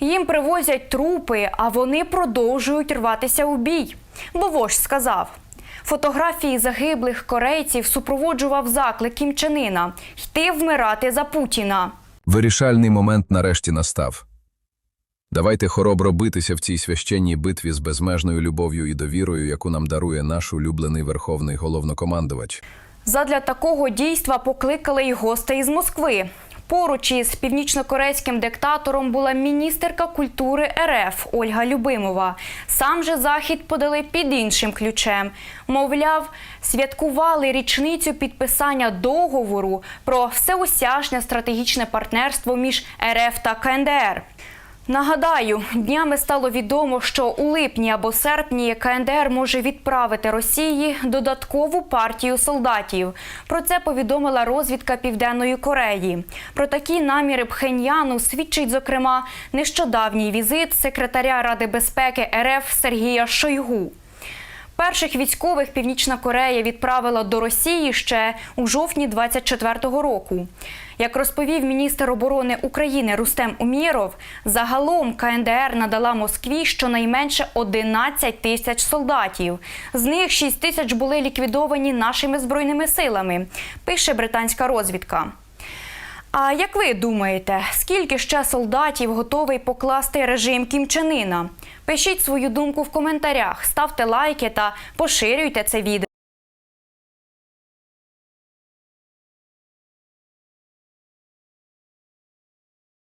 Їм привозять трупи, а вони продовжують рватися у бій. Бо вождь сказав. Фотографії загиблих корейців супроводжував заклик кімчанина йти вмирати за Путіна. Вирішальний момент нарешті настав. Давайте хоробро битися в цій священній битві з безмежною любов'ю і довірою, яку нам дарує наш улюблений верховний головнокомандувач. Задля такого дійства покликали й гостей із Москви. Поруч із північнокорейським диктатором була міністерка культури РФ Ольга Любимова. Сам же захід подали під іншим ключем. Мовляв, святкували річницю підписання договору про всеосяжне стратегічне партнерство між РФ та КНДР. Нагадаю, днями стало відомо, що у липні або серпні КНДР може відправити Росії додаткову партію солдатів. Про це повідомила розвідка Південної Кореї. Про такі наміри Пхеньяну свідчить, зокрема, нещодавній візит секретаря Ради безпеки РФ Сергія Шойгу. Перших військових Північна Корея відправила до Росії ще у жовтні 24-го року. Як розповів міністр оборони України Рустем Умєров, загалом КНДР надала Москві щонайменше 11 тисяч солдатів. З них 6 тисяч були ліквідовані нашими збройними силами, пише британська розвідка. А як ви думаєте, скільки ще солдатів готовий покласти режим кімчанина? Пишіть свою думку в коментарях, ставте лайки та поширюйте це відео.